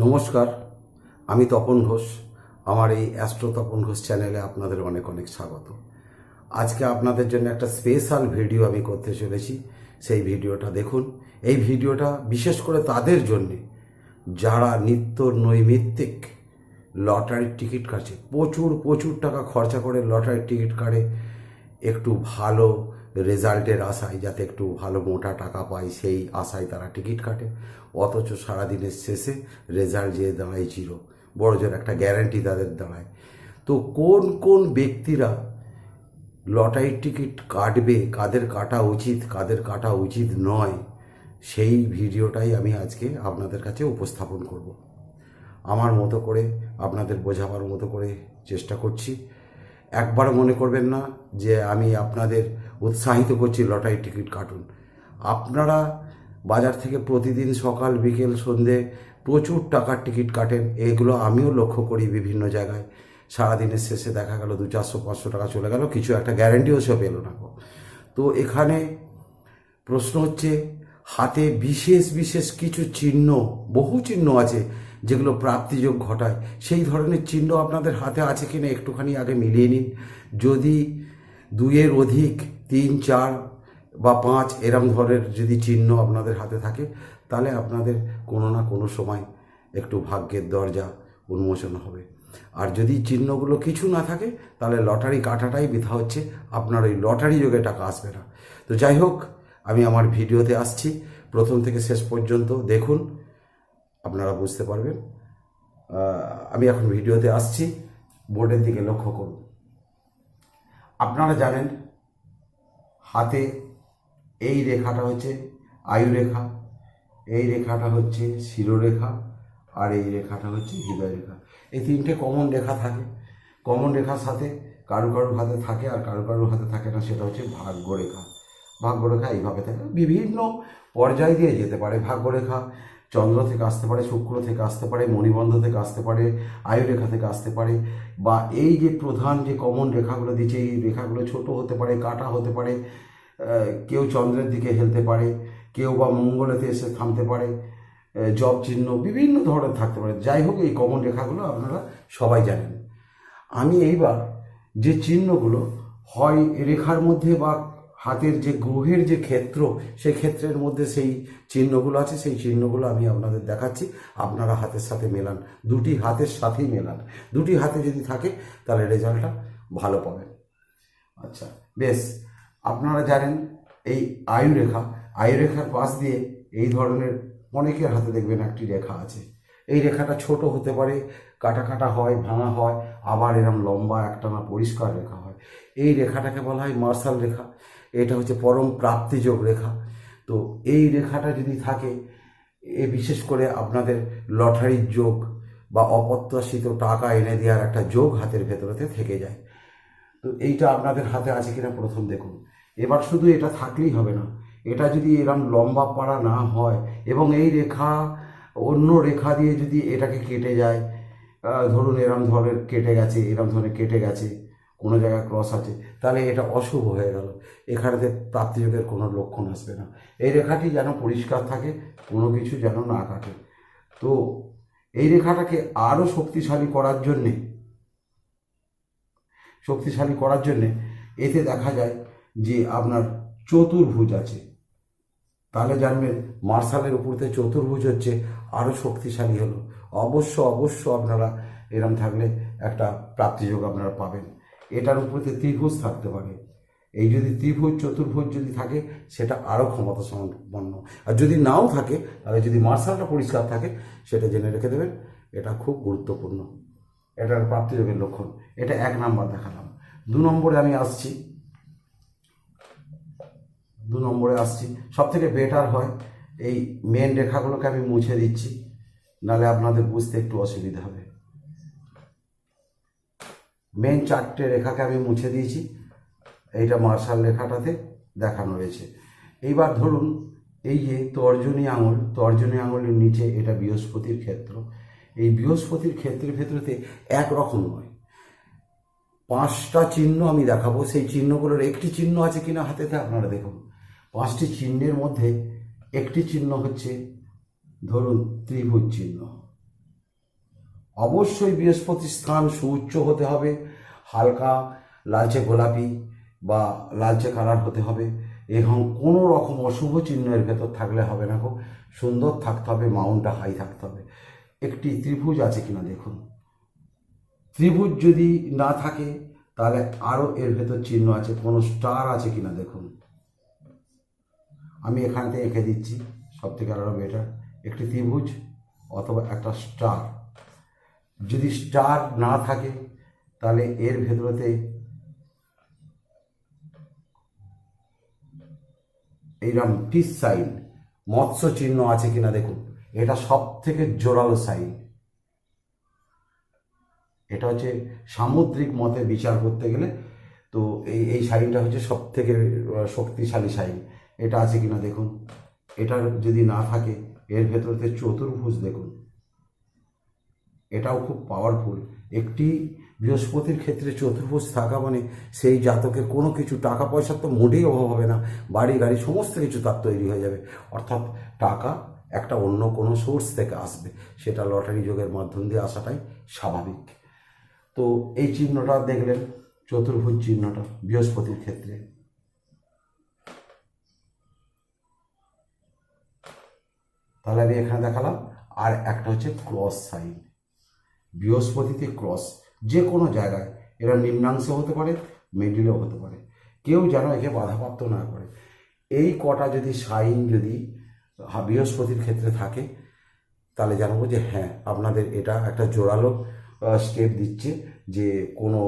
নমস্কার, আমি তপন ঘোষ। আমার এই অ্যাস্ট্রো তপন ঘোষ চ্যানেলে আপনাদের অনেক অনেক স্বাগত। আজকে আপনাদের জন্য একটা স্পেশাল ভিডিও আমি করতে চলেছি। সেই ভিডিওটা দেখুন। এই ভিডিওটা বিশেষ করে তাদের জন্যে, যারা নিত্য নৈমিত্তিক লটারির টিকিট কাটছে, প্রচুর প্রচুর টাকা খরচা করে লটারির টিকিট কাটে, একটু ভালো রেজাল্টের আশায় যাতে একটু ভালো মোটা টাকা পায়, সেই আশায় তারা টিকিট কাটে। অথচ সারাদিনের শেষে রেজাল্ট যে দাঁড়ায় জিরো বড় জোর একটা গ্যারান্টি তাদের দাঁড়ায়। তো কোন কোন ব্যক্তিরা লটারির টিকিট কাটবে, কাদের কাটা উচিত, কাদের কাটা উচিত নয়, সেই ভিডিওটাই আমি আজকে আপনাদের কাছে উপস্থাপন করব। আমার মতো করে, আপনাদের বোঝাবার মতো করে চেষ্টা করছি। একবার মনে করবেন না যে আমি আপনাদের উৎসাহিত করছি লটারি টিকিট কাটুন। আপনারা বাজার থেকে প্রতিদিন সকাল, বিকেল, সন্ধে প্রচুর টাকার টিকিট কাটেন। এগুলো আমিও লক্ষ্য করি বিভিন্ন জায়গায়। সারাদিনের শেষে দেখা গেল দু চারশো, পাঁচশো টাকা চলে গেল, কিছু একটা গ্যারেন্টিও সে পেল না। তো এখানে প্রশ্ন হচ্ছে, হাতে বিশেষ বিশেষ কিছু চিহ্ন, বহু চিহ্ন আছে যেগুলো প্রাপ্তিযোগ ঘটায়। সেই ধরনের চিহ্ন আপনাদের হাতে আছে কিনা একটুখানি আগে মিলিয়ে নিন। যদি দুইয়ের অধিক তিন, চার বা পাঁচ এরম ধরনের যদি চিহ্ন আপনাদের হাতে থাকে, তাহলে আপনাদের কোনো না কোনো সময় একটু ভাগ্যের দরজা উন্মোচন হবে। আর যদি চিহ্নগুলো কিছু না থাকে, তাহলে লটারি কাটাটাই বৃথা হচ্ছে, আপনার ওই লটারি যোগে টাকা আসবে না। তো যাই হোক, আমি আমার ভিডিওতে আসছি। প্রথম থেকে শেষ পর্যন্ত দেখুন, আপনারা বুঝতে পারবেন। আমি এখন ভিডিওতে আসছি। বোর্ডের দিকে লক্ষ্য করুন। আপনারা জানেন হাতে এই রেখাটা হচ্ছে আয়ু রেখা, এই রেখাটা হচ্ছে শিরোরেখা আর এই রেখাটা হচ্ছে হৃদয় রেখা এই তিনটে কমন রেখা থাকে। কমন রেখার সাথে কারও কারোর হাতে থাকে আর কারও কারোর হাতে থাকে না, সেটা হচ্ছে ভাগ্যরেখা। ভাগ্যরেখা এইভাবে থাকে। বিভিন্ন পর্যায় দিয়ে যেতে পারে ভাগ্যরেখা। চন্দ্র থেকে আসতে পারে, শুক্র থেকে আসতে পারে, মণিবন্ধ থেকে আসতে পারে, আয়ুরেখা থেকে আসতে পারে, বা এই যে প্রধান যে কমন রেখাগুলো দিচ্ছে, এই রেখাগুলো ছোট হতে পারে, কাটা হতে পারে কেউ চন্দ্রের দিকে হেলতে পারে, কেউ বা মঙ্গলেতে এসে থামতে পারে জব চিহ্ন বিভিন্ন ধরনের থাকতে পারে। যাই হোক, এই কমন রেখাগুলো আপনারা সবাই জানেন। আমি এইবার যে চিহ্নগুলো হয় রেখার মধ্যে বা হাতের যে গ্রহের যে ক্ষেত্র, সেই ক্ষেত্রের মধ্যে সেই চিহ্নগুলো আছে, সেই চিহ্নগুলো আমি আপনাদের দেখাচ্ছি। আপনারা হাতের সাথে মেলান। দুটি হাতের সাথেই মেলান। দুটি হাতে যদি থাকে, তাহলে রেজাল্টটা ভালো পাবেন। আচ্ছা বেশ। আপনারা জানেন, এই আয়ুরেখা, আয়ুরেখার পাশ দিয়ে এই ধরনের অনেকের হাতে দেখবেন একটি রেখা আছে। এই রেখাটা ছোট হতে পারে, কাটা কাটা হয়, ভাঙা হয়, আবার এরম লম্বা একটানা পরিষ্কার রেখা হয়। এই রেখাটাকে বলা হয় মার্শাল রেখা। এটা হচ্ছে পরম প্রাপ্তিযোগ রেখা। তো এই রেখাটা যদি থাকে, এ বিশেষ করে আপনাদের লটারির যোগ বা অপ্রত্যাশিত টাকা এনে দেওয়ার একটা যোগ হাতের ভেতরেতে থেকে যায়। তো এইটা আপনাদের হাতে আছে কিনা প্রথম দেখুন। এবার শুধু এটা থাকলেই হবে না। এটা যদি এরম লম্বা পাড়া না হয় এবং এই রেখা, অন্য রেখা দিয়ে যদি এটাকে কেটে যায় ধরুন এরম ধরনের কেটে গেছে, এরম ধরনের কেটে গেছে কোনো জায়গায় ক্রস আছে, তাহলে এটা অশুভ হয়ে গেল। এখানেতে প্রাপ্তিযোগের কোনো লক্ষণ আসবে না। এই রেখাটি যেন পরিষ্কার থাকে, কোনো কিছু যেন না কাটে। তো এই রেখাটাকে আরও শক্তিশালী করার জন্যে, শক্তিশালী করার জন্যে এতে দেখা যায় যে আপনার চতুর্ভুজ আছে। তাহলে জানবেন মার্শালের উপরতে চতুর্ভুজ হচ্ছে আরও শক্তিশালী হলো। অবশ্য অবশ্য আপনারা এরম থাকলে একটা প্রাপ্তিযোগ আপনারা পাবেন। এটার উপরতে ত্রিভুজ থাকতে পারে, এই যদি ত্রিভুজ, চতুর্ভুজ যদি থাকে, সেটা আরও ক্ষমতা সম্পন্ন আর যদি নাও থাকে, তাহলে যদি মার্শালটা পরিষ্কার থাকে, সেটা জেনে রেখে দেবেন, এটা খুব গুরুত্বপূর্ণ। এটার প্রাপ্তিযোগের লক্ষণ। এটা এক নাম্বার দেখালাম। দু নম্বরে আমি আসছি। দু নম্বরে আসছি। সব থেকে বেটার হয় এই মেন রেখাগুলোকে আমি মুছে দিচ্ছি, নাহলে আপনাদের বুঝতে একটু অসুবিধা হবে। মেন চারটে রেখাকে আমি মুছে দিয়েছি। এইটা মার্শাল রেখাটাতে দেখানো রয়েছে। এইবার ধরুন, এই যে তর্জনী আঙুল, তর্জনী আঙুলের নিচে এটা বৃহস্পতির ক্ষেত্র। এই বৃহস্পতির ক্ষেত্রের ভেতরেতে একরকম নয়। পাঁচটা চিহ্ন আমি দেখাবো। সেই চিহ্নগুলোর একটি চিহ্ন আছে কিনা হাতেতে আপনারা দেখুন। পাঁচটি চিহ্নের মধ্যে একটি চিহ্ন হচ্ছে, ধরুন, ত্রিভুজ চিহ্ন। অবশ্যই বৃহস্পতি স্থান সুউচ্চ হতে হবে, হালকা লালচে গোলাপি বা লালচে কালার হতে হবে এবং কোনো রকম অশুভ চিহ্নের ভেতর থাকলে হবে না গো। সুন্দর থাকতে হবে, মাউন্টটা হাই থাকতে হবে। একটি ত্রিভুজ আছে কিনা দেখুন। ত্রিভুজ যদি না থাকে, তাহলে আরও এর ভেতর চিহ্ন আছে, কোনো স্টার আছে কিনা দেখুন। আমি এখানে এঁকে দিচ্ছি সব থেকে আরও বেটার একটি ত্রিভুজ অথবা একটা স্টার। যদি স্টার না থাকে, তাহলে এর ভেতরেতে এইরকম ফিস সাইন, মৎস্য চিহ্ন আছে কিনা দেখুন। এটা সব থেকে জোরালো সাইন। এটা হচ্ছে সামুদ্রিক মতে বিচার করতে গেলে তো এই এই সাইনটা হচ্ছে সব থেকে শক্তিশালী সাইন। এটা আছে কিনা দেখুন। এটার যদি না থাকে, এর ভেতরতে চতুর্ভুজ দেখুন। এটাও খুব পাওয়ারফুল একটি বৃহস্পতির ক্ষেত্রে চতুর্ভুজ থাকা মানে সেই জাতকের কোনো কিছু টাকা পয়সার তো মোটেই অভাব হবে না। বাড়ি, গাড়ি, সমস্ত কিছু তার তৈরি হয়ে যাবে। অর্থাৎ টাকা একটা অন্য কোনো সোর্স থেকে আসবে। সেটা লটারি যোগের মাধ্যম দিয়ে আসাটাই স্বাভাবিক। তো এই চিহ্নটা দেখলেন, চতুর্ভুজ চিহ্নটা বৃহস্পতির ক্ষেত্রে। তাহলে আমি এখানে দেখালাম, আর একটা হচ্ছে ক্রস সাইন বৃহস্পতিতে ক্রস, যে কোনো জায়গায়। এরা নিম্নাংশে হতে পারে, মিডিলেও হতে পারে। কেউ যেন একে বাধাপ্রাপ্ত না করে। এই কটা যদি সাইন যদি বৃহস্পতির ক্ষেত্রে থাকে, তাহলে জানব যে হ্যাঁ আপনাদের এটা একটা জোরালো স্টেপ দিচ্ছে যে কোনো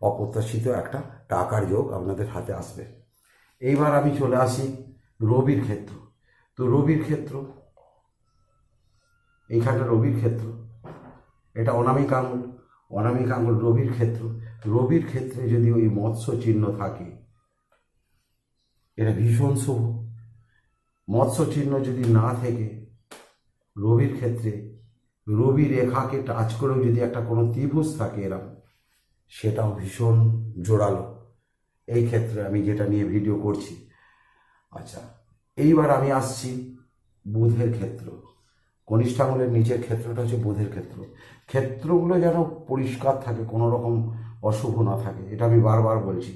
অপ্রত্যাশিত একটা টাকার যোগ আপনাদের হাতে আসবে। এইবার আমি চলে আসি রবির ক্ষেত্র। তো রবির ক্ষেত্র, এইখানটা রবির ক্ষেত্র। এটা অনামিক আঙুল অনামিক আঙুল রবির ক্ষেত্র। রবির ক্ষেত্রে যদি ওই মৎস্য চিহ্ন থাকে, এটা ভীষণ শুভ। মৎস্য চিহ্ন যদি না থেকে, রবির ক্ষেত্রে রবি রেখাকে টাচ করেও যদি একটা কোনো ত্রিভুজ থাকে এরম, সেটাও ভীষণ জোরালো। এই ক্ষেত্রে আমি যেটা নিয়ে ভিডিও করছি আচ্ছা এইবার আমি আসছি বুধের ক্ষেত্র। কনিষ্ঠাঙ্গুলের নিচের ক্ষেত্রটা হচ্ছে বুধের ক্ষেত্র। ক্ষেত্রগুলো যেন পরিষ্কার থাকে কোনো রকম অশুভ না থাকে, এটা আমি বারবার বলছি।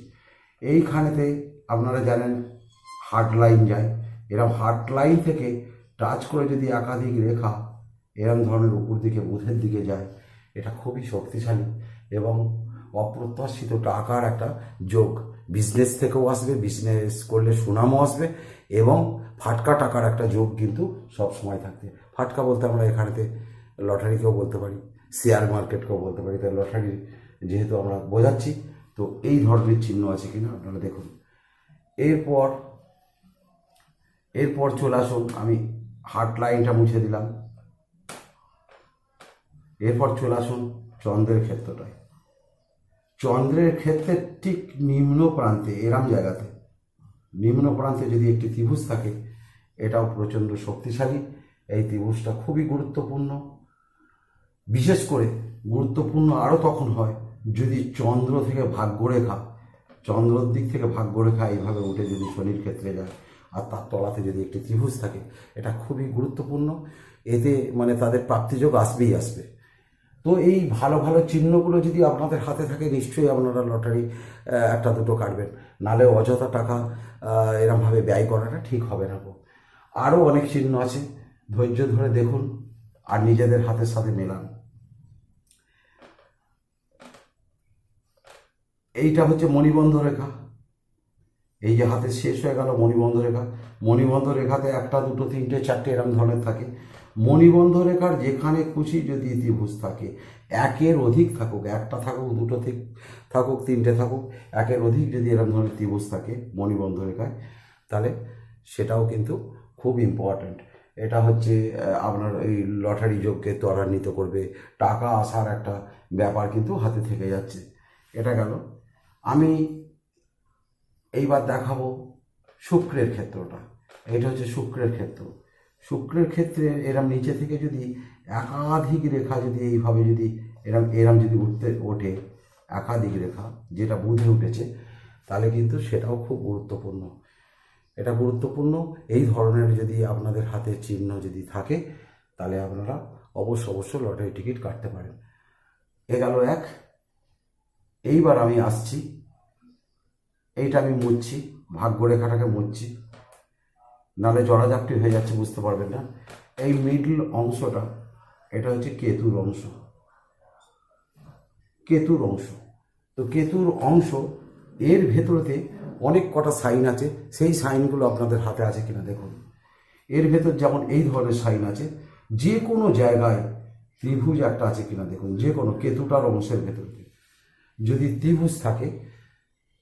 এইখানেতে আপনারা জানেন হার্ট লাইন যায়। এরকম হার্ট লাইন থেকে টাচ করে যদি একাধিক রেখা এরম ধরনের উপর দিকে, বুধের দিকে যায়, এটা খুবই শক্তিশালী এবং অপ্রত্যাশিত টাকার একটা যোগ। বিজনেস থেকেও আসবে বিজনেস করলে সুনামও আসবে এবং ফাটকা টাকার একটা যোগ কিন্তু সব সময় থাকবে ফাটকা বলতে আমরা এখানেতে লটারিকেও বলতে পারি শেয়ার মার্কেটকেও বলতে পারি। তাই লটারি যেহেতু আমরা বোঝাচ্ছি, তো এই ধরনের চিহ্ন আছে কিনা আপনারা দেখুন। এরপর এরপর চলে আসুন, আমি হার্ট লাইনটা মুছে দিলাম। এরপর চলে আসুন চন্দ্রের ক্ষেত্রটায়। চন্দ্রের ক্ষেত্রে ঠিক নিম্ন প্রান্তে, এরাম জায়গাতে, নিম্ন প্রান্তে যদি একটি ত্রিভুজ থাকে, এটাও প্রচণ্ড শক্তিশালী। এই ত্রিভুজটা খুবই গুরুত্বপূর্ণ। বিশেষ করে গুরুত্বপূর্ণ আরও তখন হয় যদি চন্দ্র থেকে ভাগ্যরেখা, চন্দ্রর দিক থেকে ভাগ্যরেখা এইভাবে উঠে যদি শনির ক্ষেত্রে যায় আর তার তলাতে যদি একটি ত্রিভুজ থাকে, এটা খুবই গুরুত্বপূর্ণ। এতে মানে তাদের প্রাপ্তিযোগ আসবেই আসবে। তো এই ভালো ভালো চিহ্নগুলো যদি আপনাদের হাতে থাকে, নিশ্চয়ই আপনারা লটারি একটা দুটো কাটবেন। নালে অযথা টাকা এরমভাবে ব্যয় করাটা ঠিক হবে না গো। আরও অনেক চিহ্ন আছে। ধৈর্য ধরে দেখুন আর নিজেদের হাতের সাথে মেলান। এইটা হচ্ছে মণিবন্ধ রেখা। এই যে হাতে শেষ হয়ে গেল মণিবন্ধ রেখা। মণিবন্ধ রেখাতে একটা, দুটো, তিনটে, চারটে এরম ধরনের থাকে। মণিবন্ধ রেখার যেখানে খুশি যদি ত্রিভুজ থাকে, একের অধিক থাকুক, একটা থাকুক, দুটো থিক- থাকুক, তিনটে থাকুক, একের অধিক যদি এরম ধরনের ত্রিভুজ থাকে মণিবন্ধ রেখায়, তাহলে সেটাও কিন্তু খুব ইম্পর্ট্যান্ট এটা হচ্ছে আপনার এই লটারি যোগকে ত্বরান্বিত করবে। টাকা আসার একটা ব্যাপার কিন্তু হাতে থেকে যাচ্ছে। এটা গেল। আমি এইবার দেখাবো শুক্রের ক্ষেত্রটা। এটা হচ্ছে শুক্রের ক্ষেত্র। শুক্রের ক্ষেত্রে এরম নিচে থেকে যদি একাধিক রেখা যদি এইভাবে যদি এরম এরম যদি উঠতে ওঠে, একাধিক রেখা যেটা বুধে উঠেছে, তাহলে কিন্তু সেটাও খুব গুরুত্বপূর্ণ। এটা গুরুত্বপূর্ণ। এই ধরনের যদি আপনাদের হাতে চিহ্ন যদি থাকে, তাহলে আপনারা অবশ্য অবশ্য লটারি টিকিট কাটতে পারেন। এ গেল এক। এইবার আমি আসছি। এইটা আমি মুছছি, ভাগ্যরেখাটাকে মুছছি। নাহলে জড়াজাপটি হয়ে যাচ্ছে, বুঝতে পারবেন না। এই মিডল অংশটা, এটা হচ্ছে কেতুর অংশ। কেতুর অংশ। তো কেতুর অংশ এর ভেতরেতে অনেক কটা সাইন আছে। সেই সাইনগুলো আপনাদের হাতে আছে কিনা দেখুন। এর ভেতর যেমন এই ধরনের সাইন আছে, যে কোনো জায়গায় ত্রিভুজ একটা আছে কিনা দেখুন, যে কোনো কেতুটার অংশের ভেতরতে। যদি ত্রিভুজ থাকে,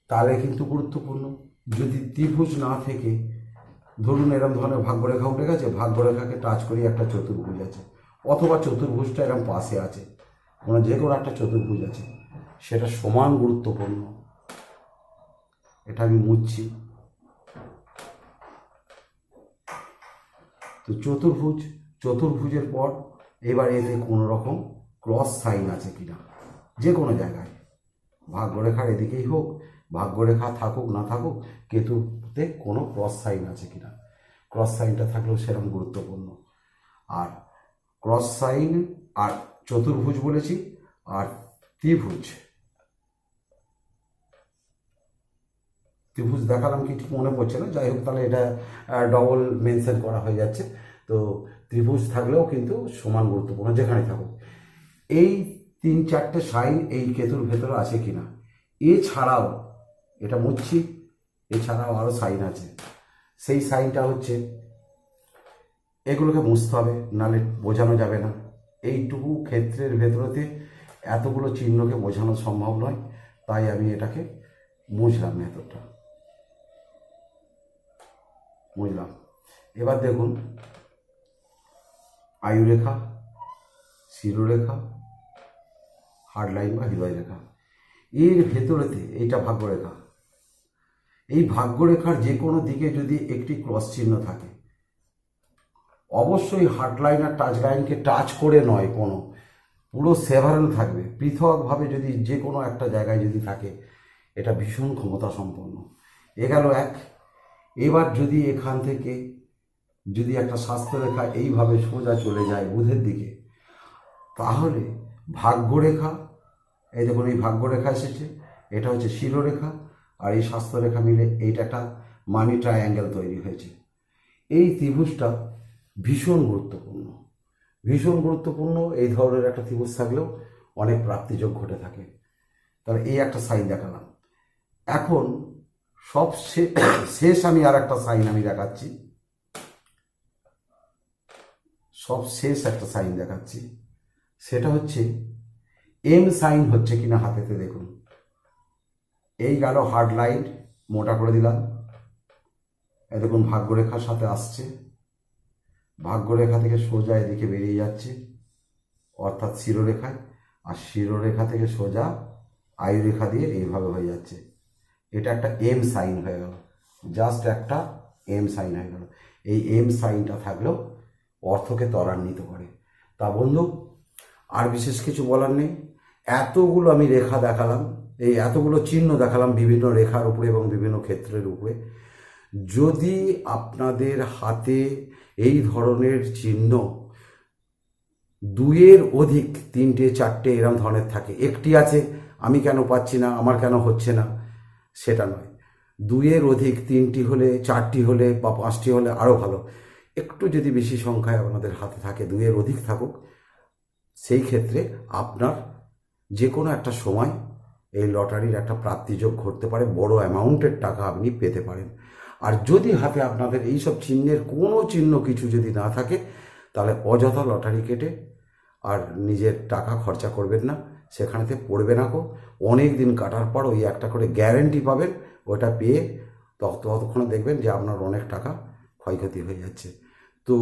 তাহলে কিন্তু গুরুত্বপূর্ণ। যদি ত্রিভুজ না থেকে, ধরুন এরকম ধরনের ভাগ্যরেখা উঠে গেছে, ভাগ্যরেখাকে টাচ করি একটা চতুর্ভুজ আছে। অথবা চতুর্ভুজটা এরকম পাশে আছে, কোনো যে কোনো একটা চতুর্ভুজ আছে, সেটা সমান গুরুত্বপূর্ণ। এটা আমি মুছছি। তো চতুর্ভুজ, চতুর্ভুজের পর এবার এতে কোনো রকম ক্রস সাইন আছে কিনা, যে কোনো জায়গায়। ভাগ্যরেখার এদিকেই হোক, ভাগ্যরেখা থাকুক, না থাকুক, কেতুতে কোনো ক্রস সাইন আছে কিনা। ক্রস সাইনটা থাকলেও সেরকম গুরুত্বপূর্ণ। আর ক্রস সাইন আর চতুর্ভুজ বলেছি, আর ত্রিভুজ। ত্রিভুজ দেখালাম কি ঠিক মনে পড়ছে না। যাই হোক তাহলে এটা ডবল মেনশন করা হয়ে যাচ্ছে। তো ত্রিভুজ থাকলেও কিন্তু সমান গুরুত্বপূর্ণ যেখানে থাকুক। এই তিন চারটে সাইন এই কেতুর ভেতরে আছে কিনা? এছাড়াও, এটা মুচ্ছি, এছাড়াও আরও সাইন আছে। সেই সাইনটা হচ্ছে, এগুলোকে মুছতে হবে, নাহলে বোঝানো যাবে না। এইটুকু ক্ষেত্রের ভেতরেতে এতগুলো চিহ্নকে বোঝানো সম্ভব নয়, তাই আমি এটাকে বুঝলাম ভেতরটা বুঝলাম এবার দেখুন, আয়ুরেখা, শিরোরেখা হার্ড লাইন বা হৃদয় রেখা এর ভেতরেতে এইটা ভাগ্যরেখা। এই ভাগ্যরেখার যে কোনো দিকে যদি একটি ক্রস চিহ্ন থাকে, অবশ্যই হার্ড লাইন আর টাচ লাইনকে টাচ করে নয় কোনো। পুরো সেভারেল থাকবে। পৃথকভাবে যদি যে কোনো একটা জায়গায় যদি থাকে, এটা ভীষণ ক্ষমতা সম্পন্ন এ গেল এক। এবার যদি এখান থেকে যদি একটা স্বাস্থ্যরেখা এইভাবে সোজা চলে যায় বুধের দিকে, তাহলে ভাগ্যরেখা, এই দেখুন, এই ভাগ্যরেখা এসেছে, এটা হচ্ছে শিরোরেখা, আর এই স্বাস্থ্যরেখা মিলে এইটা একটা মানি ট্রায়াঙ্গেল তৈরি হয়েছে। এই ত্রিভুজটা ভীষণ গুরুত্বপূর্ণ। ভীষণ গুরুত্বপূর্ণ, এই ধরনের একটা ত্রিভুজ থাকলেও অনেক প্রাপ্তিযোগ ঘটে থাকে। তাহলে এই একটা সাইন দেখালাম। এখন সব শেষ আমি আর একটা সাইন আমি দেখাচ্ছি। সব শেষ একটা সাইন দেখাচ্ছি। সেটা হচ্ছে এম সাইন হচ্ছে কিনা হাতেতে দেখুন। এই গেল হার্ড লাইন মোটা করে দিলাম। দেখুন ভাগ্যরেখার সাথে আসছে। ভাগ্যরেখা থেকে সোজা এদিকে বেরিয়ে যাচ্ছে, অর্থাৎ শিরোরেখায় আর শিরোরেখা থেকে সোজা আয়ুরেখা দিয়ে এইভাবে হয়ে যাচ্ছে। এটা একটা এম সাইন হয়ে গেল। জাস্ট একটা এম সাইন হয়ে গেল। এই এম সাইনটা থাকলেও অর্থকে ত্বরান্বিত করে। তা বন্ধু, আর বিশেষ কিছু বলার নেই। এতগুলো আমি রেখা দেখালাম, এই এতগুলো চিহ্ন দেখালাম বিভিন্ন রেখার উপরে এবং বিভিন্ন ক্ষেত্রের উপরে। যদি আপনাদের হাতে এই ধরনের চিহ্ন দুয়ের অধিক, তিনটে, চারটে এরম ধরনের থাকে, একটি আছে, আমি কেন পাচ্ছি না, আমার কেন হচ্ছে না সেটা নয়। দুইয়ের অধিক, তিনটি হলে, চারটি হলে বা পাঁচটি হলে আরও ভালো। একটু যদি বেশি সংখ্যায় আপনাদের হাতে থাকে, দুইয়ের অধিক থাকুক, সেই ক্ষেত্রে আপনার যে কোনো একটা সময় এই লটারির একটা প্রাপ্তিযোগ ঘটতে পারে, বড় অ্যামাউন্টের টাকা আপনি পেতে পারেন। আর যদি হাতে আপনাদের এইসব চিহ্নের কোনো চিহ্ন কিছু যদি না থাকে, তাহলে অযথা লটারি কেটে আর নিজের টাকা খরচা করবেন না। সেখানেতে পড়বে না কো অনেক দিন কাটার পর ওই একটা করে গ্যারেন্টি পাবেন, ওটা পেয়ে তত- ততক্ষণে দেখবেন যে আপনার অনেক টাকা ক্ষয়ক্ষতি হয়ে যাচ্ছে। তো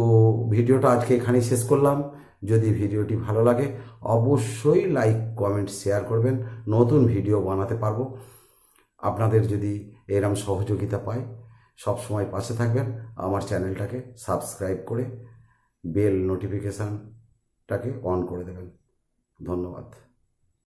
ভিডিওটা আজকে এখানেই শেষ করলাম। যদি ভিডিওটি ভালো লাগে, অবশ্যই লাইক কমেন্ট শেয়ার করবেন। নতুন ভিডিও বানাতে পারব। আপনাদের যদি এরম সহযোগিতা পাই সব সময় পাশে থাকবেন। আমার চ্যানেলটাকে সাবস্ক্রাইব করে বেল নোটিফিকেশানটাকে অন করে দেবেন। ধন্যবাদ।